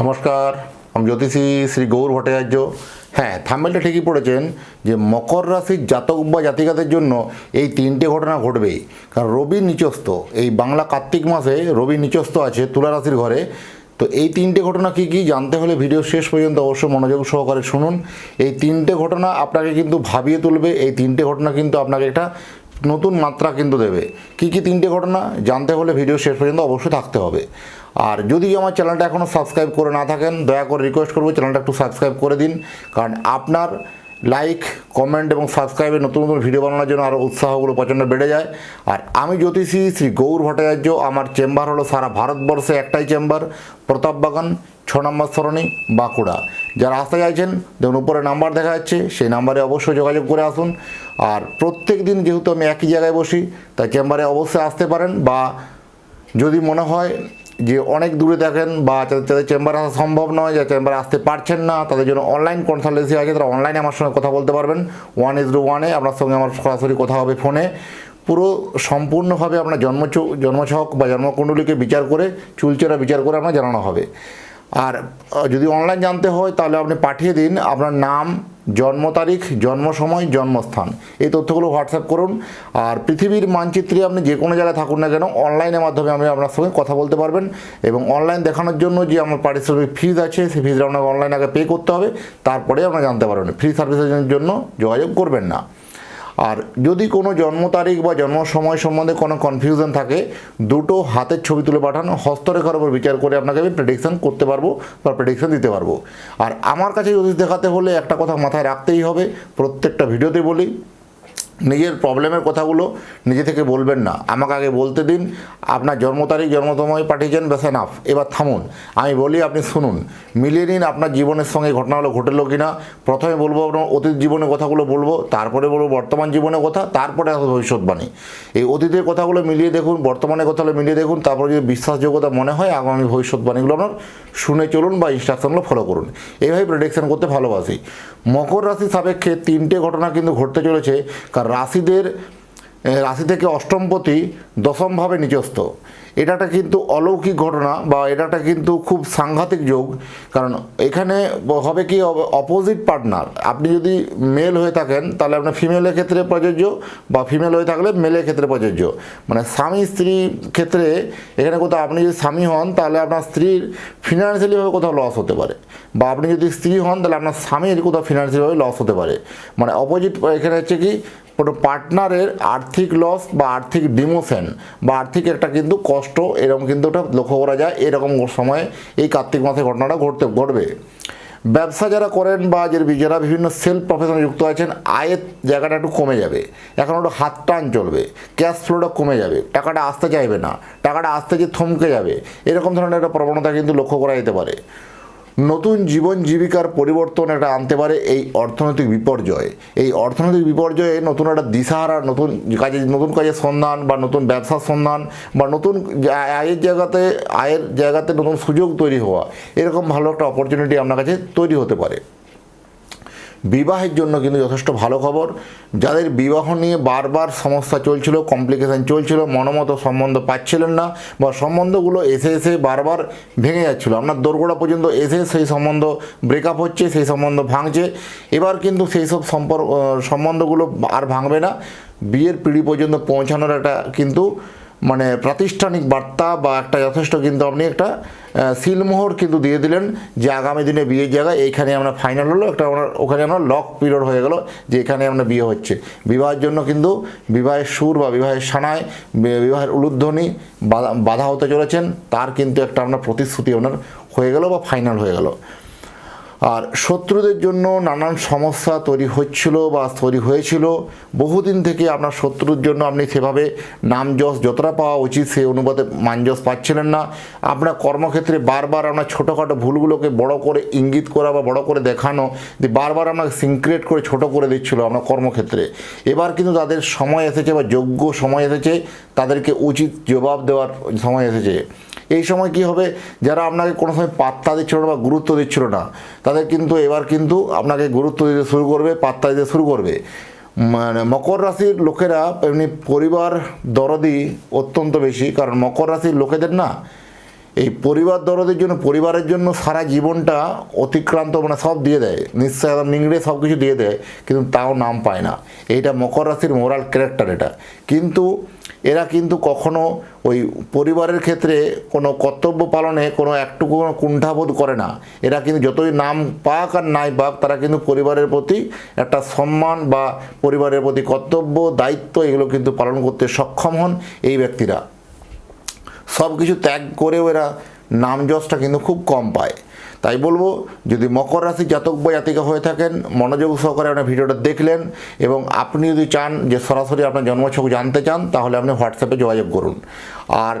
নমস্কার, আমি জ্যোতিষী শ্রী গৌর ভট্টাচার্য। হ্যাঁ থাম্বেলটা ঠিকই পড়েছেন যে মকর রাশির জাতক বা জাতিকাদের জন্য এই তিনটে ঘটনা ঘটবেই কারণ রবি নিচস্ত এই বাংলা কার্তিক মাসে রবি নিচস্ত আছে তুলা রাশির ঘরে। তো এই তিনটে ঘটনা কী কী জানতে হলে ভিডিও শেষ পর্যন্ত অবশ্যই মনোযোগ সহকারে শুনুন। এই তিনটে ঘটনা আপনাকে কিন্তু ভাবিয়ে তুলবে, এই তিনটে ঘটনা কিন্তু আপনাকে একটা নতুন মাত্রা কিন্তু দেবে। কি কি তিনটে ঘটনা জানতে হলে ভিডিও শেষ পর্যন্ত অবশ্যই থাকতে হবে। আর যদি আমার চ্যানেলটা এখনও সাবস্ক্রাইব করে না থাকেন, দয়া করে রিকোয়েস্ট করব চ্যানেলটা একটু সাবস্ক্রাইব করে দিন। কারণ আপনার লাইক কমেন্ট এবং সাবস্ক্রাইবে নতুন নতুন ভিডিও বানানোর জন্য আরও উৎসাহগুলো প্রচণ্ড বেড়ে যায়। আর আমি জ্যোতিষী শ্রী গৌর ভট্টাচার্য, আমার চেম্বার হলো সারা ভারতবর্ষে একটাই চেম্বার প্রতাপ বাগান ছ নম্বর সরণি, বাঁকুড়া। যারা আসতে চাইছেন, দেখুন, উপরে নাম্বার দেখা যাচ্ছে, সেই নাম্বারে অবশ্যই যোগাযোগ করে আসুন। আর প্রত্যেক দিন যেহেতু আমি একই জায়গায় বসি, তাই চেম্বারে অবশ্যই আসতে পারেন বা যদি মনে হয় যে অনেক দূরে দেখেন বা যাদের চেম্বারে আসা সম্ভব নয়, যারা চেম্বারে আসতে পারছেন না, তাদের জন্য অনলাইন কনসালটেন্সি আছে, তারা অনলাইনে আমার সঙ্গে কথা বলতে পারবেন। ওয়ান ইজ ওয়ানে আপনার সঙ্গে আমার সরাসরি কথা হবে ফোনে পুরো সম্পূর্ণভাবে আপনার জন্ম জন্মছক বা জন্মকুণ্ডলীকে বিচার করে, চুলচেরা বিচার করে আপনার জানানো হবে। আর যদি অনলাইন জানতে হয়, তাহলে আপনি পাঠিয়ে দিন। আপনার নাম, জন্ম তারিখ, জন্ম সময়, জন্মস্থান। এই তথ্যগুলো হোয়াটসঅ্যাপ করুন। আর পৃথিবীর মানচিত্রে আপনি যে কোনো জায়গায় থাকুন না কেন অনলাইনের মাধ্যমে আপনি আপনার সঙ্গে কথা বলতে পারবেন। এবং অনলাইন দেখানোর জন্য যে আমার পারিশ্রমিক ফিজ আছে, সেই ফিজটা আপনাকে অনলাইন আগে পে করতে হবে। তারপরে আপনারা জানতে পারবেন। ফ্রি সার্ভিসের জন্য যোগাযোগ করবেন না। আর যদি কোনো জন্ম তারিখ বা জন্ম সময় সম্বন্ধে কোনো কনফিউশন থাকে, দুটো হাতের ছবি তুলে পাঠান, হস্তরেখার উপর বিচার করে আপনাকে আমি প্রেডিকশান করতে পারব বা প্রেডিকশান দিতে পারব। আর আমার কাছে যদি দেখাতে হলে একটা কথা মাথায় রাখতেই হবে, প্রত্যেকটা ভিডিওতে বলি নিজের প্রবলেমের কথাগুলো নিজে থেকে বলবেন না। আমাকে আগে বলতে দিন, আপনার জন্ম তারিখ জন্ম সময় পাঠিয়েছেন বেশ এনাফ এবার থামুন। আমি বলি, আপনি শুনুন। মিলিয়ে নিন আপনার জীবনের সঙ্গে ঘটনাগুলো ঘটেলো কিনা। প্রথমে বলব, আপনার অতীত জীবনের কথাগুলো বলব, তারপরে বলব বর্তমান জীবনের কথা, তারপরে আসবে ভবিষ্যৎবাণী। এই অতীতের কথাগুলো মিলিয়ে দেখুন, বর্তমানের কথাগুলো মিলিয়ে দেখুন, তারপরে যদি বিশ্বাসযোগ্যতা মনে হয়, আগামী ভবিষ্যৎবাণীগুলো আপনার শুনে চলুন বা ইনস্ট্রাকশনগুলো ফলো করুন। এইভাবে প্রেডিকশন করতে ভালোবাসি। মকর রাশি সাপেক্ষে তিনটে ঘটনা কিন্তু ঘটতে চলেছে রাশিদের রাশি থেকে অষ্টমপতি দশমভাবে নিচস্থ এটাটা কিন্তু অলৌকিক ঘটনা বা এটাটা কিন্তু খুব সাংঘাতিক যোগ। কারণ এখানে হবে কি অপোজিট পার্টনার আপনি যদি মেল হয়ে থাকেন, তাহলে আপনার ফিমেলের ক্ষেত্রে প্রযোজ্য বা ফিমেল হয়ে থাকলে মেলের ক্ষেত্রে প্রযোজ্য। মানে স্বামী স্ত্রী ক্ষেত্রে এখানে কোথাও আপনি যদি স্বামী হন, তাহলে আপনার স্ত্রীর ফিনান্সিয়ালিভাবে কোথাও লস হতে পারে। বা আপনি যদি স্ত্রী হন, তাহলে আপনার স্বামীর কোথাও ফিনান্সিয়ালিভাবে লস হতে পারে। মানে অপোজিট এখানে হচ্ছে কি কোনো পার্টনারের আর্থিক লস বা আর্থিক ডিমোশন বা আর্থিক একটা কিন্তু কষ্ট, এরকম কিন্তু ওটা লক্ষ্য করা যায়, এরকম সময়ে এই কার্তিক মাসে ঘটনাটা ঘটতে, ঘটবে। ব্যবসা যারা করেন বা যারা বিভিন্ন সেলফ প্রফেশনে যুক্ত আছেন, আয়ের জায়গাটা একটু কমে যাবে। এখন একটু হাত টান চলবে ক্যাশ ফ্লোটা কমে যাবে, টাকাটা আসতে চাইবে না, টাকাটা আসতে যে থমকে যাবে, এরকম ধরনের একটা প্রবণতা কিন্তু লক্ষ্য করা যেতে পারে। নতুন জীবন জীবিকার পরিবর্তন একটা আনতে পারে এই অর্থনৈতিক বিপর্যয়ে। এই অর্থনৈতিক বিপর্যয়ে নতুন একটা দিশাহারা, নতুন কাজে, নতুন কাজের সন্ধান বা নতুন ব্যবসার সন্ধান বা নতুন আয়ের জায়গাতে আয়ের জায়গাতে নতুন সুযোগ তৈরি হওয়া, এরকম ভালো একটা অপরচুনিটি আপনার কাছে তৈরি হতে পারে। বিবাহের জন্য কিন্তু যথেষ্ট ভালো খবর। যাদের বিবাহ নিয়ে বারবার সমস্যা চলছিল কমপ্লিকেশান চলছিল, মনোমতো সম্বন্ধ পাচ্ছিলেন না বা সম্বন্ধগুলো এসে এসে বারবার ভেঙে যাচ্ছিল। আপনার দোরগোড়া পর্যন্ত এসে সেই সম্বন্ধ ব্রেকআপ হচ্ছে, সেই সম্বন্ধ ভাঙছে। এবার কিন্তু সেই সব সম্পর্ক সম্বন্ধগুলো আর ভাঙবে না। বিয়ের পিঁড়ি পর্যন্ত পৌঁছানোর একটা কিন্তু মানে প্রাতিষ্ঠানিক বার্তা বা একটা যথেষ্ট কিন্তু আপনি একটা সিলমোহর কিন্তু দিয়ে দিলেন যে আগামী দিনে বিয়ের জায়গায় এইখানে আমরা ফাইনাল হলো, একটা আমরা ওখানে আমরা লক পিরিয়ড হয়ে গেল যে এখানে আমরা বিয়ে হচ্ছে। বিবাহের জন্য কিন্তু বিবাহের সুর বা বিবাহের সানায় বিবাহের উলুধ্বনি বাধা হতে চলেছেন, তার কিন্তু একটা আপনার প্রতিশ্রুতি আপনার হয়ে গেল বা ফাইনাল হয়ে গেল। আর শত্রুদের জন্য নানান সমস্যা তৈরি হচ্ছিল বা তৈরি হয়েছিল। বহুদিন থেকে আপনার শত্রুর জন্য আপনি সেভাবে নাম যশ যতটা পাওয়া উচিত সেই অনুপাতে মানযশ পাচ্ছিলেন না। আপনার কর্মক্ষেত্রে বারবার আপনার ছোটোখাটো ভুলগুলোকে বড় করে ইঙ্গিত করা বা বড় করে দেখানো, যে বারবার আপনাকে সিনক্রেট করে ছোট করে দিচ্ছিল আপনার কর্মক্ষেত্রে। এবার কিন্তু তাদের সময় এসেছে বা যোগ্য সময় এসেছে, তাদেরকে উচিত জবাব দেওয়ার সময় এসেছে। এই সময় কি হবে? যারা আপনাকে কোনো সময় পাত্তা দিচ্ছিল না বা গুরুত্ব দিচ্ছিল না, তাদের কিন্তু এবার কিন্তু আপনাকে গুরুত্ব দিতে শুরু করবে, পাত্তা দিতে শুরু করবে। মানে মকর রাশির লোকেরা এমনি পরিবার দরদি অত্যন্ত বেশি, কারণ মকর রাশির লোকেদের না এই পরিবার দরদের জন্য, পরিবারের জন্য সারা জীবনটা অতিক্রান্ত মানে সব দিয়ে দেয়। একদম নিংড়ে সব কিছু দিয়ে দেয়, কিন্তু তাও নাম পায় না। এইটা মকর রাশির মোরাল ক্যারেক্টার এটা। কিন্তু এরা কিন্তু কখনো ওই পরিবারের ক্ষেত্রে কোনো কর্তব্য পালনে কোনো একটুকু কোনো কুণ্ঠাবোধ করে না। এরা কিন্তু যতই নাম পাক আর নাই পাক, তারা কিন্তু পরিবারের প্রতি একটা সম্মান বা পরিবারের প্রতি কর্তব্য, দায়িত্ব, এগুলো কিন্তু পালন করতে সক্ষম হন এই ব্যক্তিরা। সব কিছু ত্যাগ করেও এরা নাম যশটা কিন্তু খুব কম পায়। তাই বলব, যদি মকর রাশি জাতক বা জাতিকা হয়ে থাকেন, মনোযোগ সহকারে আপনার ভিডিওটা দেখলেন এবং আপনি যদি চান যে সরাসরি আপনার জন্মছক জানতে চান, তাহলে আপনি হোয়াটসঅ্যাপে যোগাযোগ করুন। আর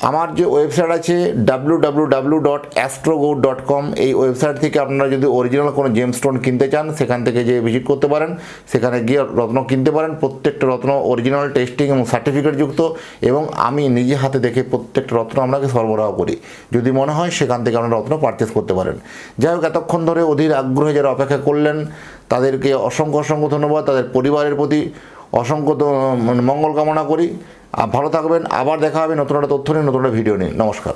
আমার যে ওয়েবসাইট আছে ডাব্লু ডট ডট কম এই ওয়েবসাইট থেকে আপনারা যদি অরিজিনাল কোনো জেম স্টোন কিনতে চান, সেখান থেকে যে ভিজিট করতে পারেন। সেখানে গিয়ে রত্ন কিনতে পারেন। প্রত্যেকটা রত্ন অরিজিনাল টেস্টিং এবং সার্টিফিকেট যুক্ত এবং আমি নিজে হাতে দেখে প্রত্যেকটা রত্ন আপনাকে সরবরাহ করি। যদি মনে হয়, সেখান থেকে আপনারা রত্ন পারচেস করতে পারেন। যাই হোক, এতক্ষণ ধরে অধীর আগ্রহে যারা অপেক্ষা করলেন, তাদেরকে অসংখ্য অসংখ্য ধন্যবাদ। তাদের পরিবারের প্রতি অসংখ্য মঙ্গল কামনা করি। ভালো থাকবেন আবার দেখা হবে নতুন একটা তথ্য নিয়ে নতুন একটা ভিডিও নিয়ে। নমস্কার।